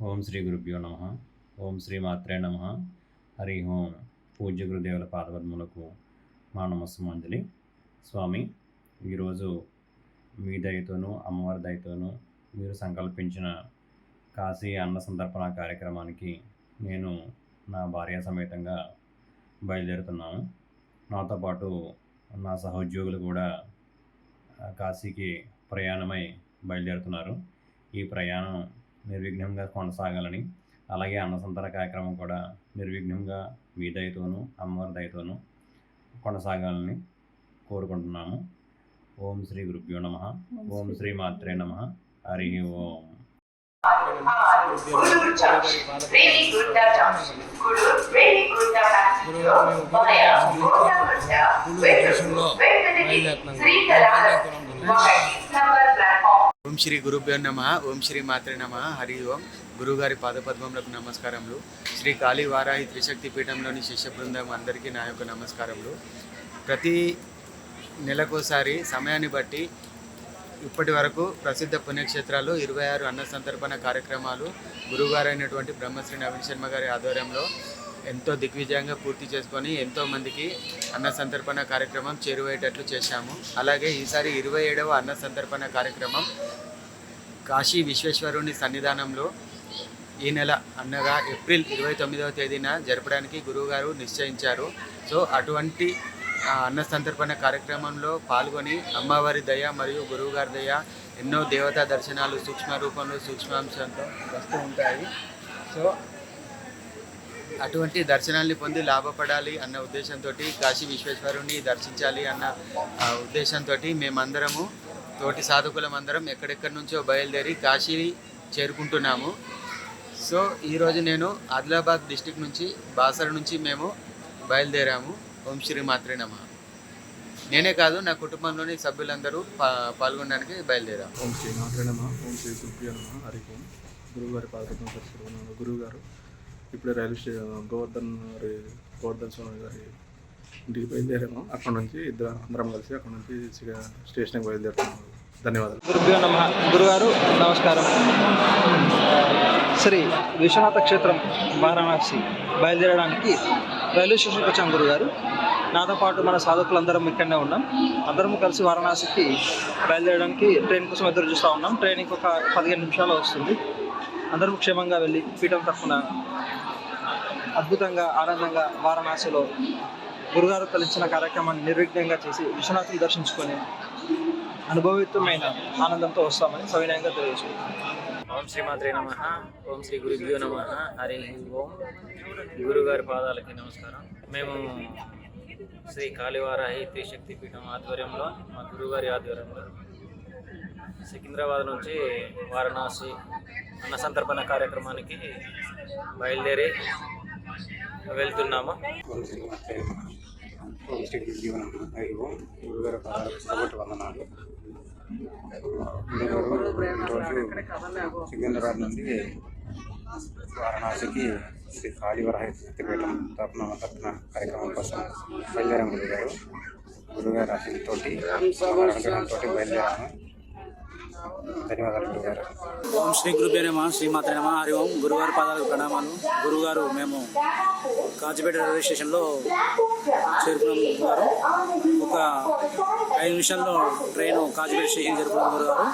ఓం శ్రీ గురుభ్యో నమ. ఓం శ్రీ మాత్రే నమ. హరి ఓం. పూజ్య గురుదేవుల పాదపద్ములకు మా నమస్సుమాంజలి. స్వామి ఈరోజు మీ దయతోనూ అమ్మవారి దయతోనూ మీరు సంకల్పించిన కాశీ అన్న సందర్పణ కార్యక్రమానికి నేను నా భార్య సమేతంగా బయలుదేరుతున్నాను నాతో పాటు నా సహోద్యోగులు కూడా కాశీకి ప్రయాణమై బయలుదేరుతున్నారు. ఈ ప్రయాణం నిర్విఘ్నంగా కొనసాగాలని అలాగే అన్నసంతర కార్యక్రమం కూడా నిర్విఘ్నంగా మీ దయతోనూ అమ్మవారి దయతోనూ కొనసాగాలని కోరుకుంటున్నాము. ఓం శ్రీ గురుభ్యో నమ. ఓం శ్రీ మాత్రే నమ. హరి ఓం Really good good. ఓం శ్రీ గురుభ్యో నమ ఓం శ్రీ మాత్రే నమ హరి ఓం. గురుగారి పాదపద్మములకు నమస్కారములు. శ్రీ కాళీ వారాహి త్రిశక్తి పీఠంలోని శిష్య బృందం అందరికీ నా యొక్క నమస్కారములు. ప్రతి నెలకోసారి సమయాన్ని బట్టి ఇప్పటి వరకు ప్రసిద్ధ పుణ్యక్షేత్రాలు ఇరవై ఆరు అన్న సంతర్పణ కార్యక్రమాలు గురుగారైనటువంటి బ్రహ్మశ్రీ నవీన్ శర్మ గారి ఆధ్వర్యంలో ఎంతో దిగ్విజయంగా పూర్తి చేసుకొని ఎంతో మందికి అన్న సంతర్పణ కార్యక్రమం చేరువయ్యేటట్లు చేశాము. అలాగే ఈసారి ఇరవై ఏడవ అన్న సంతర్పణ కార్యక్రమం కాశీ విశ్వేశ్వరుని సన్నిధానంలో ఈ నెల అనగా ఏప్రిల్ ఇరవై తొమ్మిదవ తేదీన జరపడానికి గురువుగారు నిశ్చయించారు. సో అటువంటి అన్న సంతర్పణ కార్యక్రమంలో పాల్గొని అమ్మవారి దయ మరియు గురువుగారి దయ ఎన్నో దేవతా దర్శనాలు సూక్ష్మ రూపంలో సూక్ష్మాంశంతో వస్తూ ఉంటాయి. సో అటువంటి దర్శనాల్ని పొంది లాభపడాలి అన్న ఉద్దేశంతో కాశీ విశ్వేశ్వరుని దర్శించాలి అన్న ఉద్దేశంతో మేమందరము తోటి సాధకులం అందరం ఎక్కడెక్కడి నుంచో బయలుదేరి కాశీ చేరుకుంటున్నాము. సో ఈరోజు నేను ఆదిలాబాద్ డిస్టిక్ నుంచి బాసర నుంచి మేము బయలుదేరాము. ఓం శ్రీ మాత్రే నమ. నేనే కాదు నా కుటుంబంలోని సభ్యులందరూ పా పాల్గొనడానికి బయలుదేరాము. ఓం శ్రీ మాత్రే నమ ఓం శ్రీ సుప్రియ నమ హరి ఓం. గురువుగారి పాదపద్మ గురువుగారు. ఇప్పుడే రైల్వే స్టేషన్ గోవర్ధన్ గారి గోవర్ధన్ స్వామి గారి ఇంటికి బయలుదేరాము. అక్కడ నుంచి ఇద్దరు అందరం కలిసి అక్కడ నుంచి స్టేషన్కి బయలుదేరుతున్నాము ధన్యవాదాలు. గురుభ్యో నమ. గురుగారు నమస్కారం. శ్రీ విశ్వనాథ క్షేత్రం వారణాసి బయలుదేరడానికి రైల్వే స్టేషన్కి వచ్చాం గురుగారు. నాతో పాటు మన సాధకులందరం ఇక్కడనే ఉన్నాం. అందరం కలిసి వారణాసికి బయలుదేరడానికి ట్రైన్ కోసం ఎదురు చూస్తూ ఉన్నాం. ట్రైన్ ఇంకొక పదిహేను నిమిషాలు వస్తుంది. అందరం క్షేమంగా వెళ్ళి పీఠం తరఫున అద్భుతంగా ఆనందంగా వారణాసిలో గురుగారు తలించిన కార్యక్రమాన్ని నిర్విఘ్నంగా చేసి విశ్వనాథుని దర్శించుకొని అనుభవితమైన ఆనందంతో వస్తామని సవినయంగా తెలియజేసుకుంటాం ఓం శ్రీమాత్రే నమ. ఓం శ్రీ గురుభ్యో నమ. హరి ఓం. గురుగారి పాదాలకి నమస్కారం. మేము శ్రీ కాళివారాహి త్రిశక్తి పీఠం ఆధ్వర్యంలో మా గురుగారి ఆధ్వర్యంలో సికింద్రాబాద్ నుంచి వారణాసి అన్న సంతర్పణ కార్యక్రమానికి బయలుదేరి వెళ్తున్నాము ఓం శ్రీ మాత్రే నమః. ఓం శ్రీ గురుజీవన హరి ఓం గురుగారు పాదాలకు శతకోటి వందనాలు గురుగారు ఈరోజు సికింద్రాబాద్ నుండి వారణాసికి శ్రీ కాళీవరాహి శక్తిపీఠం తరపున తరపున కార్యక్రమం కోసం బయలుదేరాము గురుగారు గురుగారు ఆశీస్సుతోటి అనుగ్రహంతో బయలుదేరాము ధన్యవాదాలు. గురుగారు ఓం శ్రీ గురుభ్యో నమ శ్రీమాత్ర నమ హరి ఓం. గురుగారు పాదాలకు ప్రణామాలు. గురుగారు మేము కాచిపేట రైల్వే స్టేషన్లో చేరుకున్నాం గురుగారు. ఒక ఐదు నిమిషాల్లో ట్రైన్ కాచిపేట స్టేషన్ చేరుకున్నాం గురుగారు.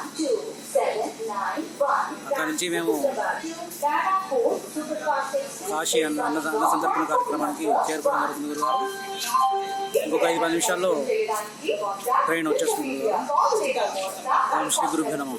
అక్కడ నుంచి మేము కాశీ అన్న అన్న అన్న సంతర్పణ కార్యక్రమానికి చేరుకోవడం జరుగుతుంది గురుగారు. ఇంకొక ఐదు పది నిమిషాల్లో ట్రైన్ వచ్చేస్తుంది. ఓం శ్రీ గురుభ్యో నమ.